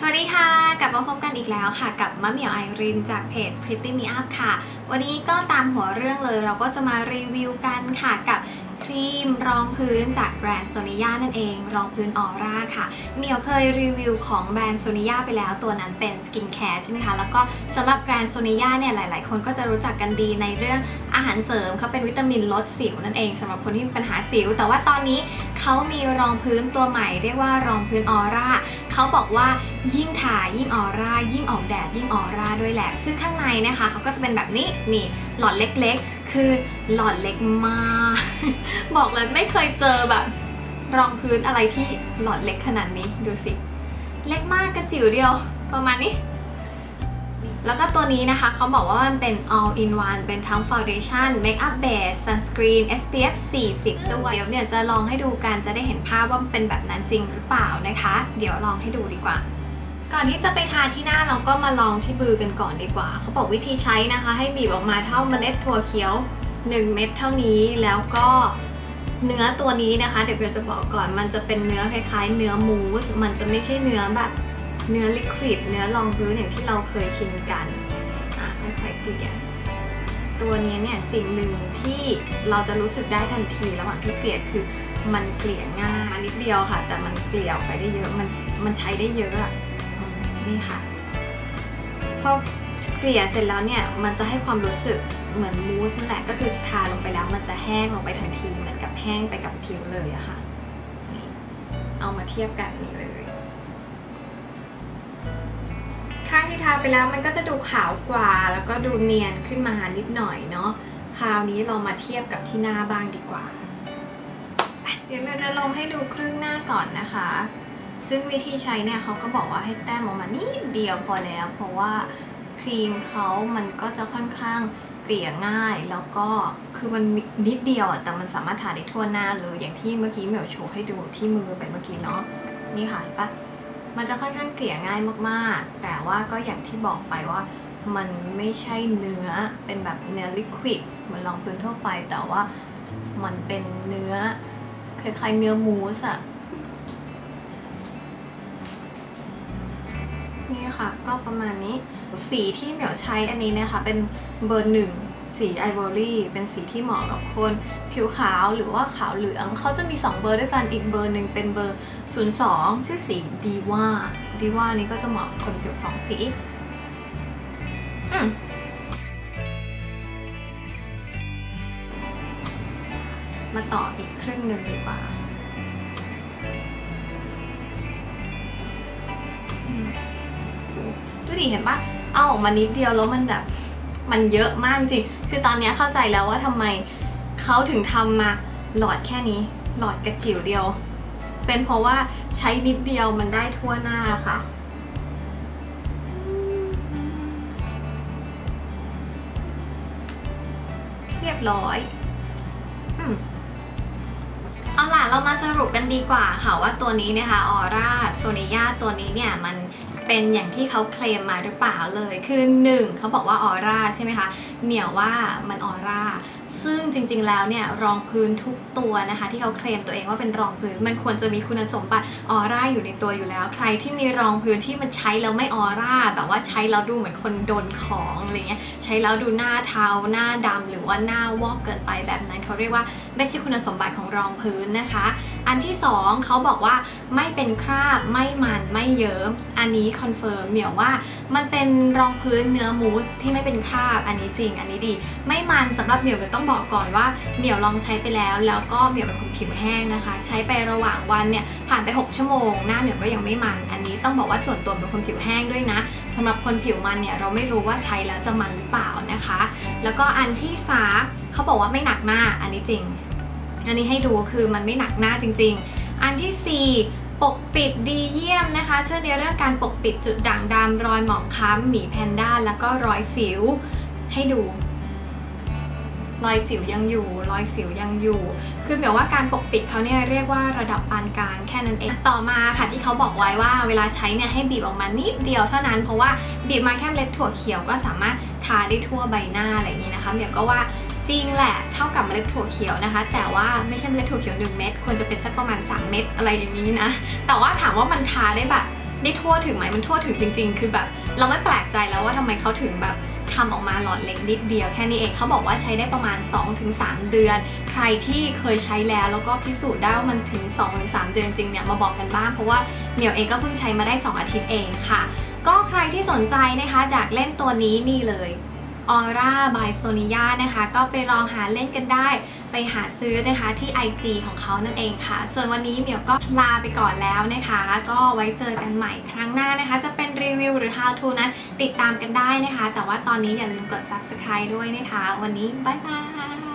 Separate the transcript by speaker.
Speaker 1: สวัสดีค่ะ กลับมาพบกันอีกแล้วค่ะ กับมะเหมียวไอรินจากเพจ Pretty Me Up ค่ะ วันนี้ก็ตามหัวเรื่องเลยเราก็จะมารีวิวกันค่ะกับครีมรองพื้นจากแบรนด์โซนิยานั่นเอง รองพื้นออร่าค่ะเมียวเคยรีวิวของแบรนด์โซนิยาไปแล้วตัวนั้นเป็นสกินแคร์ใช่ไหมคะ แล้วก็สำหรับแบรนด์โซนิยาเนี่ยหลาย ๆ คนก็จะรู้จักกันดีในเรื่องอาหารเสริมเขาเป็นวิตามินลดสิวนั่นเองสำหรับคนที่มีปัญหาสิว แต่ว่าตอนนี้ เขามีรองพื้นตัวใหม่เรียกว่ารองพื้นออร่าเขาบอกว่ายิ่งทายิ่งออร่ายิ่งออกแดดยิ่งออร่าด้วยแหละซึ่งข้างในนะคะเขาก็จะเป็นแบบนี้นี่หลอดเล็กๆ คือหลอดเล็กมากบอกเลยไม่เคยเจอแบบรองพื้นอะไรที่หลอดเล็กขนาดนี้ดูสิ เล็กมากกระจิ๋วเดียวประมาณนี้ แล้วก็ตัวนี้นะคะเขาบอกว่ามันเป็น all in one เป็นทั้ง foundation makeup base sunscreen SPF 40 ด้วย เดี๋ยวเนี่ยจะลองให้ดูกันจะได้เห็นภาพว่ามันเป็นแบบนั้นจริงหรือเปล่านะคะ เดี๋ยวลองให้ดูดีกว่าก่อนที่จะไปทาที่หน้าเราก็มาลองที่มือกันก่อนดีกว่า เขาบอกวิธีใช้นะคะ ให้บีบออกมาเท่าเมล็ดถั่วเขียว 1 เม็ดเท่านี้แล้วก็เนื้อตัวนี้นะคะ เดี๋ยวเบลจะบอกก่อนมันจะเป็นเนื้อคล้ายๆ เนื้อมูส มันจะไม่ใช่เนื้อแบบ เนื้อลิควิดเนื้อรองพื้นอย่างที่เราเคยชินกันอะค่อยๆเกลี่ยตัวนี้เนี่ยสิ่งหนึ่งที่เราจะรู้สึกได้ทันทีระหว่างที่เกลี่ยคือมันเกลี่ยง่ายนิดเดียวค่ะ แต่มันเกลี่ยออกไปได้เยอะมันมันใช้ได้เยอะอะนี่ค่ะพอเกลี่ยเสร็จแล้วเนี่ยมันจะให้ความรู้สึกเหมือนมูสนั่นแหละก็คือทาลงไปแล้วมันจะแห้งลงไปทันทีเหมือนกับแห้งไปกับผิวเลยอะค่ะเอามาเทียบกันนี่เลย ข้างที่ทาไปแล้วมันก็จะดูขาวกว่า แล้วก็ดูเนียนขึ้นมานิดหน่อยเนาะคราวนี้เรามาเทียบกับที่หน้าบ้างดีกว่า เดี๋ยวเราจะลงให้ดูครึ่งหน้าก่อนนะคะ ซึ่งวิธีใช้เนี่ยเขาก็บอกว่าให้แต้มออกมานิดเดียวพอแล้ว เพราะว่าครีมเขามันก็จะค่อนข้างเกลี่ยง่าย แล้วก็คือมันนิดเดียวแต่มันสามารถทาได้ทั่วหน้าเลยอย่างที่เมื่อกี้เหมียวโชว์ให้ดูที่มือไปเมื่อกี้เนาะนี่ห็นปะ มันจะค่อนข้างเกลี่ยง่ายมากๆ แต่ว่าก็อย่างที่บอกไปว่ามันไม่ใช่เนื้อเป็นแบบเนื้อลิควิดเหมือนรองพื้นทั่วไป แต่ว่ามันเป็นเนื้อคล้ายๆเนื้อมูสอะนี่ค่ะก็ประมาณนี้สีที่เหมียวใช้อันนี้นะคะ เป็นเบอร์หนึ่ง สีไอวอรี่เป็นสีที่เหมาะกับคนผิวขาวหรือว่าขาวเหลือง เขาจะมี 2 เบอร์ด้วยกันอีกเบอร์หนึ่งเป็นเบอร์ 02 ชื่อสีดีว่าดีว่านี้ก็จะเหมาะคนผิวสองสีอืมมาต่ออีกครึ่งหนึ่งดีกว่าดูดิเห็นปะเอาออกมานิดเดียวแล้วมันแบบ มันเยอะมากจริง คือตอนนี้เข้าใจแล้วว่าทำไมเขาถึงทำมาหลอดแค่นี้ หลอดกระจิ๋วเดียว เป็นเพราะว่าใช้นิดเดียวมันได้ทั่วหน้าค่ะ เรียบร้อยอืมเอาล่ะ เรามาสรุปกันดีกว่าค่ะว่าตัวนี้นะคะออร่าโซเนียตัวนี้เนี่ย มัน เป็นอย่างที่เขาเคลมมาหรือเปล่าเลย คือ 1เขาบอกว่าออร่าใช่ไหมคะ เหมียวว่ามันออร่า ซึ่งจริงๆแล้วเนี่ยรองพื้นทุกตัวนะคะ ที่เขาเคลมตัวเองว่าเป็นรองพื้น มันควรจะมีคุณสมบัติออร่าอยู่ในตัวอยู่แล้ว ใครที่มีรองพื้นที่มันใช้แล้วไม่ออร่าแบบว่าใช้แล้วดูเหมือนคนโดนของอะไรเงี้ยใช้แล้วดูหน้าเทาหน้าดำหรือว่าหน้าวอกเกินไปแบบนั้นเขาเรียกว่าไม่ใช่คุณสมบัติของรองพื้นนะคะ อันที่สองเขาบอกว่าไม่เป็นคราบไม่มันไม่เยิ้มอันนี้คอนเฟิร์มเหมียวว่ามันเป็นรองพื้นเนื้อมูสที่ไม่เป็นคราบอันนี้จริง อันนี้ดี ไม่มันสำหรับเหมียวต้ององบอกก่อนว่าเหมียวลองใช้ไปแล้ว แล้วก็เหมียวเป็นคนผิวแห้งนะคะ ใช้ไประหว่างวันเนี่ยผ่านไป 6 ชั่วโมง หน้าเหมียวก็ยังไม่มัน อันนี้ต้องบอกว่าส่วนตัวเป็นคนผิวแห้งด้วยนะสำหรับคนผิวมันเนี่ยเราไม่รู้ว่าใช้แล้วจะมันหรือเปล่านะคะ แล้วก็อันที่สามเขาบอกว่าไม่หนักมากอันนี้จริง อันนี้ให้ดูคือมันไม่หนักหน้าจริง ๆ อันที่ 4ปกปิดดีเยี่ยมนะคะ ช่วยในเรื่องการปกปิดจุดด่างดำรอยหมองคล้ำหมีแพนด้าแล้วก็รอยสิวให้ดู รอยสิวยังอยู่ รอยสิวยังอยู่ คือเหมียวว่าการปกปิดเขาเนี่ยเรียกว่าระดับปานกลางแค่นั้นเอง ต่อมาค่ะที่เขาบอกไว้ว่าเวลาใช้เนี่ยให้บีบออกมานิดเดียวเท่านั้น เพราะว่าบีบมาแค่เล็ดถั่วเขียวก็สามารถทาได้ทั่วใบหน้าอะไรอย่างนี้นะคะเหมียวก็ว่าจริงแหละเท่ากับเมล็ดถั่วเขียวนะคะ แต่ว่าไม่ใช่เมล็ดถั่วเขียว 1 เม็ดควรจะเป็นสักประมาณ 3 เม็ดอะไรอย่างนี้นะ แต่ว่าถามว่ามันทาได้แบบได้ทั่วถึงไหมมันทั่วถึงจริง ๆ คือแบบ เราไม่แปลกใจแล้วว่าทำไมเขาถึงแบบ ทำออกมาหลอดเล็กนิดเดียวแค่นี้เองเขาบอกว่าใช้ได้ประมาณ 2-3 เดือน ใครที่เคยใช้แล้วแล้วก็พิสูจน์ได้ว่ามันถึง 2-3 เดือนจริงเนี่ยมาบอกกันบ้างเพราะว่าเหนียวเองก็เพิ่งใช้มาได้ 2 อาทิตย์เองค่ะ ก็ใครที่สนใจนะคะอยากเล่นตัวนี้นี่เลย ออร่าบายโซนิยานะคะ ก็ไปลองหาเล่นกันได้ ไปหาซื้อนะคะที่ IG ของเขานั่นเองค่ะ ส่วนวันนี้เหมียวก็ลาไปก่อนแล้วนะคะ ก็ไว้เจอกันใหม่ครั้งหน้านะคะ จะเป็นรีวิวหรือ how to นั้นติดตามกันได้นะคะ แต่ว่าตอนนี้อย่าลืมกด subscribe ด้วยนะคะ วันนี้บ๊ายบาย